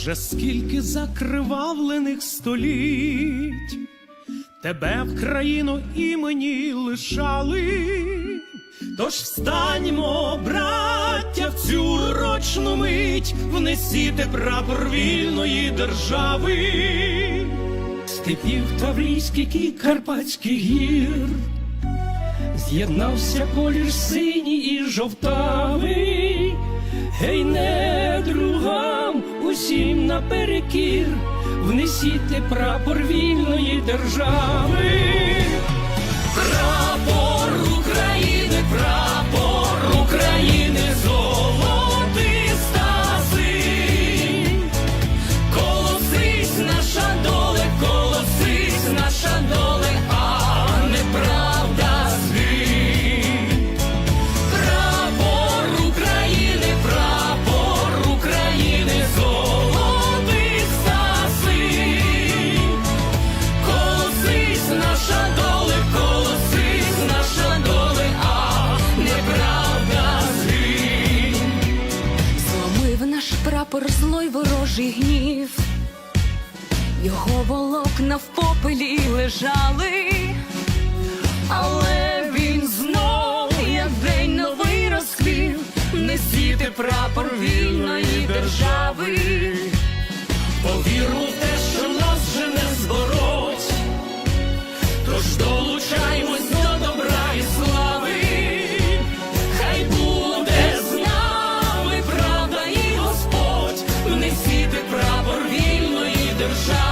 Вже скільки закривавлених століть, тебе в країну імені лишали, тож встаньмо, браття, в цю урочну мить, внесіте прапор вільної держави, степів Таврійських і Карпатських гір, з'єднався колір синій і жовтавий, наперекір, внесіть прапор вільної держави. Прапор наш прапор злой ворожий гнів, його волокна в попелі лежали, але він знов, як день новий розквів, несіти прапор вільної держави. shout.